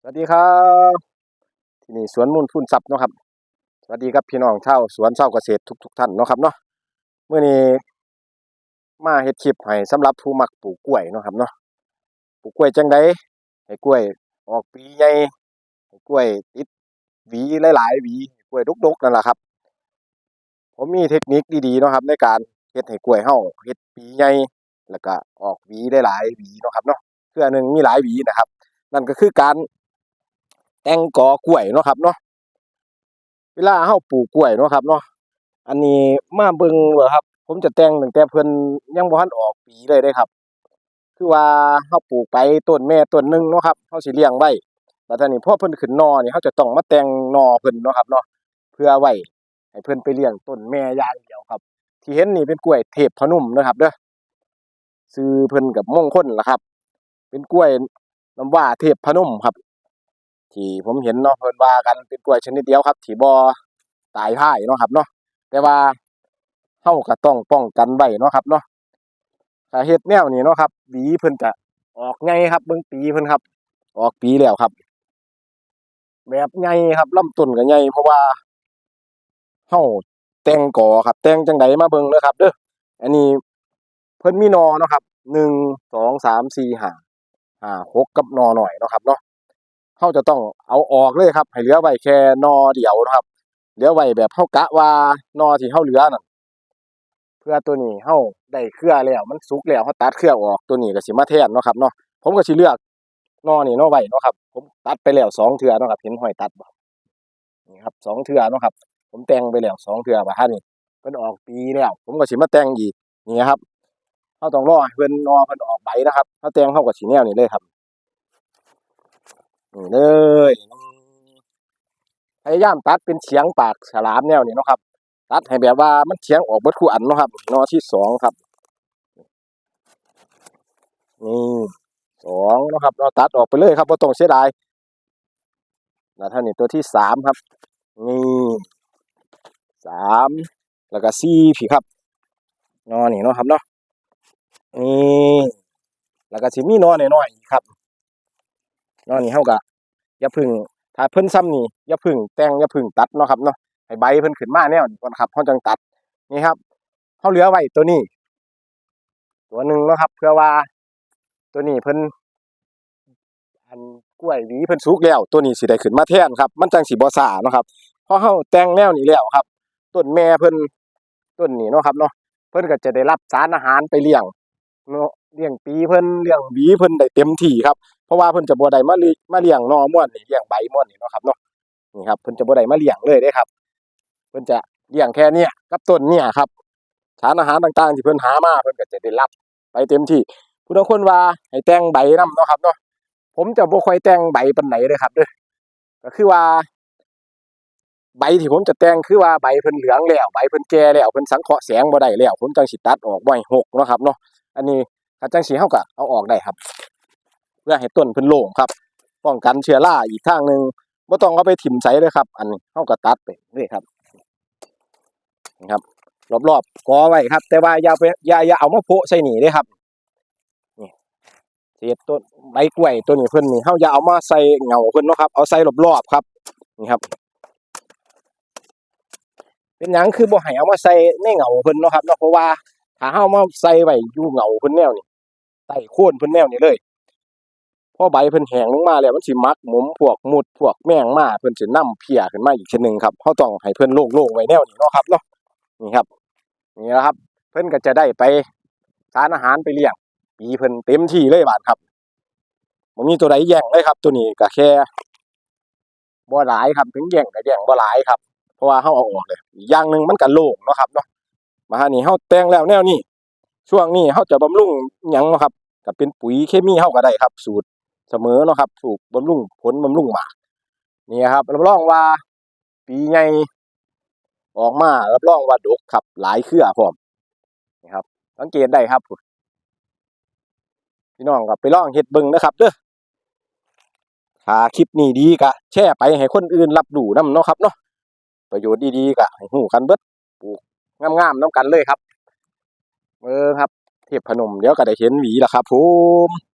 สวัสดีครับที่นี่สวนมูลพูนทรัพย์เนาะครับ สวัสดีครับพี่น้องชาวสวนชาวเกษตรทุกทุกๆท่านเนาะครับเนาะเมื่อนี้มาเฮ็ดคลิปให้สำหรับผู้มักปลูกกล้วยเนาะครับเนาะปลูกกล้วยจังไดให้กล้วยออกปีใหญ่ให้กล้วยติดหวีหลายๆหวีกล้วยดกๆนั่นแหละครับ ผมมีเทคนิคดีๆเนาะครับ ในการเฮ็ดให้กล้วยเฮาเฮ็ดปีใหญ่แล้วก็ออกหวีได้หลายหวีเนาะครับเนาะเครือหนึ่งมีหลายหวีนะครับ นั่นก็คือการ แต่งกอกล้วยเนาะครับเนาะเวลาเฮาปลูกกล้วยเนาะครับเนาะอันนี้มาเบิ่งว่าครับ ผมจะแต่งตั้งแต่เพิ่นยังบ่ทันออกปีเลยเด้ครับ คือว่าเฮาปลูกไปต้นแม่ต้นหนึงเนาะครับเฮาสิเลี้ยงไว้แล้วทีนี้พอเพิ่นขึ้นนอนี่เฮาจะต้องมาแต่งนอเพิ่นเนาะครับเนาะเพื่อไว้ให้เพิ่นไปเลี้ยงต้นแม่อย่างเดียวครับ ที่เห็นนี่เป็นกล้วยเทพพนมนะครับเด้อชื่อเพิ่นกับมงคลล่ะครับ เป็นกล้วยน้ำว้าเทพพนมครับ ที่ผมเห็นเนาะเพิ่นว่ากันเป็นกล้วยชนิดเดียวครับที่บ่ตายพ่ายเนาะครับเนาะแต่ว่าเฮาก็ต้องป้องกันไว้เนาะครับเนาะถ้าเฮ็ดแนวนี้เนาะครับหวีเพิ่นจะออกไงครับเบิ่งปีเพิ่นครับ ออกปีแล้วครับ แบบใหญ่ครับลำต้นก็ใหญ่เพราะว่าเฮาแต่งก่อครับ แต่งจังไดมาเบิ่งเด้อครับ เด้ออันนี้เพิ่นมีนอเนาะครับหนึ่งสองสามสี่ห้าห้าหกกับนอหน่อยเนาะครับเนาะ เขาจะต้องเอาออกเลยครับ ให้เหลือไว้แค่นอเดียวนะครับ เหลือไว้แบบเฮากะว่านอที่เฮาเหลือนั่นเพื่อตัวนี้เฮาได้เครือแล้วมันสุกแล้วเฮาตัดเครือออกตัวนี้ก็สิมาแทนเนาะครับเนาะผมก็สิเลือกนอนี่นาะไว้เนาะครับ ผมตัดไปแล้วสองเทื่อเนาะครับเห็นหอยตัดบ่นี่ครับสองเทื่อเนาะครับ ผมแต่งไปแล้วสองเทื่อว่าท่านี่เพิ่นออกปีแล้ว ผมก็สิมาแต่งอีกนี่ครับเฮาต้องรอให้เพิ่นนอเพิ่นออกใบนะครับเฮาแต่งเฮาก็สิแนวนี้เลยครับ เลยพยายามตัดเป็นเฉียงปากฉลามแนวนี้เนาะครับ ตัดให้แบบว่ามันเฉียงออกเบิดคู่อันเนาะครับนอที่สองครับนี่สองนะครับเราตัดออกไปเลยครับบ่ต้องเสียดายแล้วท่านี้ตัวที่สามครับ นี่สามแล้วก็สี่ผีครับนอนนี่เนาะครับเนาะนี่แล้วก็สิมีนอน้อยๆอีกครับ นอนนี่เฮาก็อย่าพึ่งถ้าเพิ่นซ้ำนี่อย่าพึ่งแต่งอย่าพึ่งตัดเนาะครับเนาะให้ใบเพิ่นขึ้นมาแนวนี้ก่อนครับเฮาจังตัดนี่ครับเฮาเหลือไว้ตัวนี้ ตัวหนึ่งเนาะครับ เพื่อว่าตัวนี้เพิ่นอันกล้วยหวีเพิ่นสุกแล้ว ตัวนี้สิได้ขึ้นมาแทนครับ มันจังสิบ่ซ่าเนาะครับพอเฮาแต่งแนวนี้แล้วครับต้นแม่เพิ่นต้นนี้เนาะครับเนาะเพิ่นก็จะได้รับสารอาหารไปเลี้ยงเนาะเลี้ยงปีเพิ่นเลี้ยงหวีเพิ่นได้เต็มที่ครับ เพราะว่าเพิ่นจะบ่ได้มาเลี้ยมาเลี้ยงนอม่วนนี่เลี้ยงใบม่วนนี่เนาะครับเนาะนี่ครับเพิ่นจะบ่ได้มาเลี้ยงเลยเด้ครับ เพิ่นจะเลี้ยงแค่เนี้ยกับต้นเนี่ยครับสารอาหารต่างๆ ที่เพิ่นหามาเพิ่นก็จะได้รับไปเต็มที่ผู้บางคนว่าให้แต่งใบนํเนาะครับเนาะผมจะบ่ค่อยแต่งใบปานไหนเด้อครับเด้อก็คือว่า ใบที่ผมจะแต่งคือว่าใบเพิ่นเหลืองแล้วใบเพิ่นแก่แล้วเพิ่นสังเคราะห์แสงบ่ได้แล้วผมจังสิตัดออกบ่ให้หกเนาะครับเนาะอันนี้ถ้าจังสิเฮาก็เอาออกได้ครับ พื่อให้ต้นเพิ่นโล่งครับ ป้องกันเชื้อราอีกทางหนึ่งบ่ต้องเอาไปถิ่มใส่เลยครับ อันนี้เฮาก็ตัดไปนี่ครับนี่ครับ รอบๆกอไว้ครับ แต่ว่าอย่าไปอย่าอย่าเอามาโพะใส่หนีเด้ครับนี่เศษต้นใบกล้วยตัวนี้เพิ่นนี่เฮาอย่าเอามาใส่เหงาเพิ่นเนาะครับเอาใส่รอบๆครับนี่ครับ เป็นหยังคือบ่ให้เอามาใส่ในเหงาเพิ่นเนาะครับเนาะเพราะว่าถ้าเฮามาใส่ไว้อยู่เหงาเพิ่นแนวนี้ใต้โคนเพิ่นแนวนี้เลย พอใบเพิ่นแห้งลงมาแล้วมันสิมักหมุมพวกมุดพวกแมงมาเพิ่นสินำเพียขึ้นมาอีกชนึงครับเฮาต้องให้เพิ่นโล่งๆไว้แนวนี้เนาะครับเนาะนี่ครับนี่แหละครับ เพิ่นก็จะได้ไปสารอาหารไปเลี้ยงปีเพิ่นเต็มที่เลยบาดครับบ่มีตัวใดแย่งเลยครับ ตัวนี้ก็แค่บ่หลายครับถึงแย่งก็แย่งบ่หลายครับ เพราะว่าเฮาเอาออกเลยอย่างหนึ่งมันก็โล่งเนาะครับเนาะมาหานี่เฮาแต่งแล้วแนวนี้ช่วงนี้เฮาจะบำรุงหยังเนาะครับก็เป็นปุ๋ยเคมีเฮาก็ได้ครับ สูตร เสมอเนาะครับสูตรบำรุงผลบำรุงหมากนี่ครับรับรองว่า ปีใหญ่ออกมารับรองว่าดกครับหลายเครือพร้อมนี่ครับ สังเกตได้ครับพี่น้องก็ไปลองเฮ็ดบิ่งนะครับเด้อถ้าคลิปนี้ดีก็แชร์ไปให้คนอื่นรับรู้นํเนาะครับเนาะประโยชน์ดีๆก็ให้ฮู้กันเบิดปลูกงามๆนํกันเลยครับ เออครับ เทพพนมเดี๋ยวก็ได้เห็นหวีแล้วครับผม